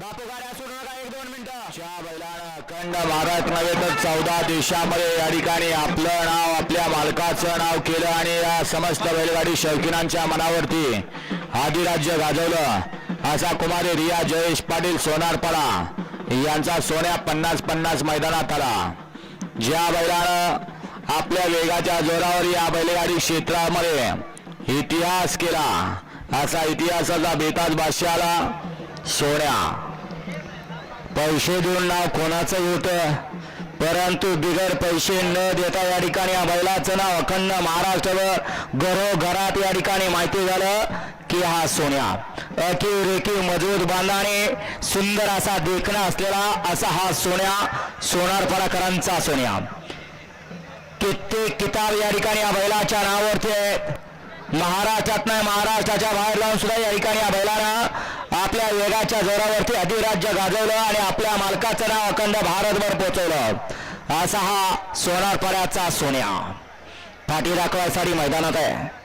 बापू गाड्या सोडू नका एक दोन मिनिटं. च्या बैलानं अखंड भारत नव्हे तर चौदा देशामध्ये या ठिकाणी आपलं नाव आपल्या मालकाचं नाव केलं आणि या समस्त बैलगाडी शौकीनांच्या मनावरती आदिराज्य गाजवलं. असा कुमारी रिया जयेश पाटील सोनारपाडा यांचा सोन्या पन्नास पन्नास मैदानात आला. ज्या बैलानं आपल्या वेगाच्या जोरावर या बैलगाडी क्षेत्रामध्ये इतिहास केला असा इतिहासाचा बेताज बादशाला सोन्या पैसे देऊन नाव कोणाचं होतं परंतु बिगर पैसे न देता या ठिकाणी या बैलाचं नाव अखंड महाराष्ट्रभर घरोघरात या ठिकाणी माहिती झालं की हा सोन्या. अकीव रेखीव मजबूत बांधाने सुंदर असा देखणा असलेला असा हा सोन्या सोनारपराकरांचा सोन्या. कित्येक किताब या ठिकाणी या बैलाच्या नावावरती आहेत महाराष्ट्रात नाही महाराष्ट्राच्या बाहेर लावून सुद्धा या ठिकाणी या बैलानं आपल्या वेगाच्या जोरावरती अधिराज्य गाजवलं आणि आपल्या मालकाचं नाव अखंड भारतभर पोचवलं. असा हा सोनारपड्याचा सोन्या. फाटी दाखवायसाठी मैदानात आहे.